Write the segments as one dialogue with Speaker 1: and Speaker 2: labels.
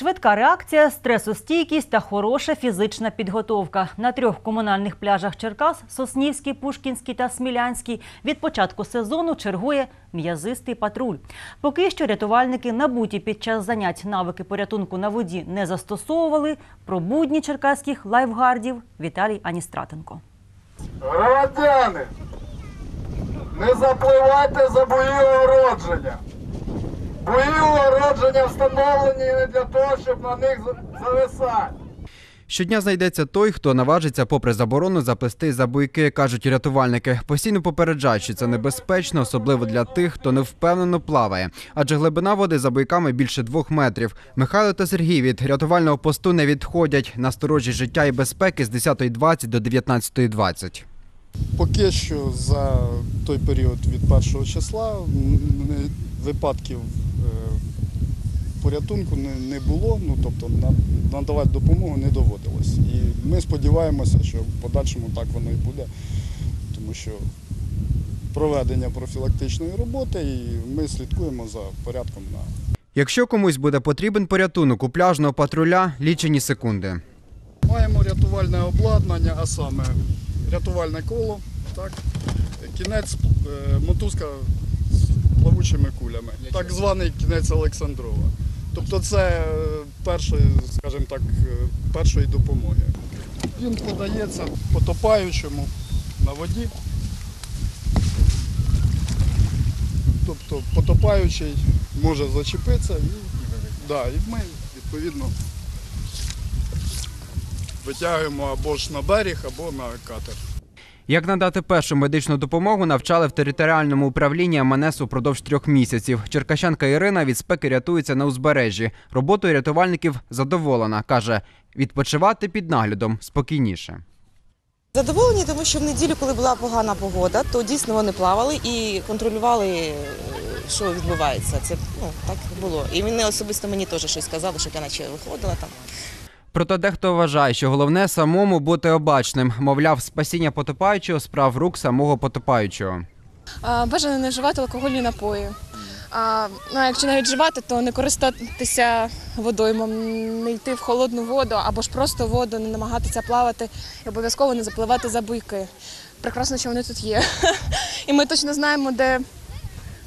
Speaker 1: Швидка реакція, стресостійкість та хороша фізична підготовка. На трьох комунальних пляжах Черкас – Соснівський, Пушкінський та Смілянський – від початку сезону чергує м'язистий патруль. Поки що рятувальники, набуті під час занять навики порятунку на воді, не застосовували. Про будні черкаських лайфгардів Віталій Аністратенко.
Speaker 2: Громадяни, не запливайте за бої огородження. Бої огородження встановлені не для того, щоб на них зависати.
Speaker 3: Щодня знайдеться той, хто наважиться, попри заборону, заплести за буйки, кажуть рятувальники. Постійно попереджають, що це небезпечно, особливо для тих, хто невпевнено плаває. Адже глибина води за буйками більше двох метрів. Михайло та Сергій від рятувального посту не відходять. Насторожі життя і безпеки з 10.20 до 19.20.
Speaker 4: Поки що за той період від першого числа випадків е, порятунку не, було, ну тобто надавати допомогу не доводилось. І ми сподіваємося, що в подальшому так воно і буде, тому що проведення профілактичної роботи і ми слідкуємо за порядком на
Speaker 3: Якщо комусь буде потрібен порятунок у пляжного патруля, лічені секунди.
Speaker 4: Маємо рятувальне обладнання, а саме рятувальне коло, так, кінець е, мотузка з плавучими кулями, так званий кінець Олександрова. Тобто це е, першої, скажімо так, е, першої допомоги. Він подається потопаючому на воді. Тобто потопаючий може зачепитися і, да, і ми відповідно витягуємо або ж на берег, або на катер.
Speaker 3: Як надати першу медичну допомогу, навчали в територіальному управлінні МНС упродовж трьох місяців. Черкащанка Ірина від спеки рятується на узбережжі. Роботою рятувальників задоволена. каже, відпочивати під наглядом спокійніше.
Speaker 5: Задоволені, тому що в неділю, коли була погана погода, то дійсно вони плавали і контролювали, що відбувається. Це ну так було. І вони особисто мені теж щось сказали, щоб я наче виходила там.
Speaker 3: Проте дехто вважає, що головне самому бути обачним. Мовляв, спасіння потопаючого справ рук самого потопаючого.
Speaker 6: Бажано не вживати алкогольні напої. А, ну, якщо навіть вживати, то не користатися водоймом, не йти в холодну воду або ж просто воду, не намагатися плавати і обов'язково не запливати за буйки. Прекрасно, що вони тут є. І ми точно знаємо, де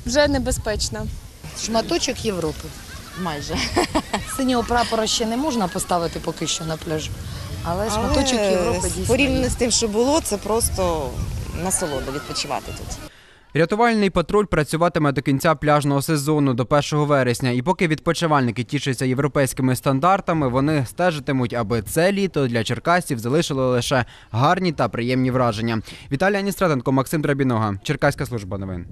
Speaker 6: вже небезпечно.
Speaker 7: Шматочок Європи. Майже. Синього прапора ще не можна поставити поки що на пляжу. Але шматочок Європи дійсно.
Speaker 5: порівняно з тим, що було, це просто насолода відпочивати тут.
Speaker 3: Рятувальний патруль працюватиме до кінця пляжного сезону до 1 вересня. І поки відпочивальники тішаться європейськими стандартами, вони стежитимуть, аби це літо для черкасців залишило лише гарні та приємні враження. Віталій Аністратенко, Максим Драбінога, Черкаська служба новин.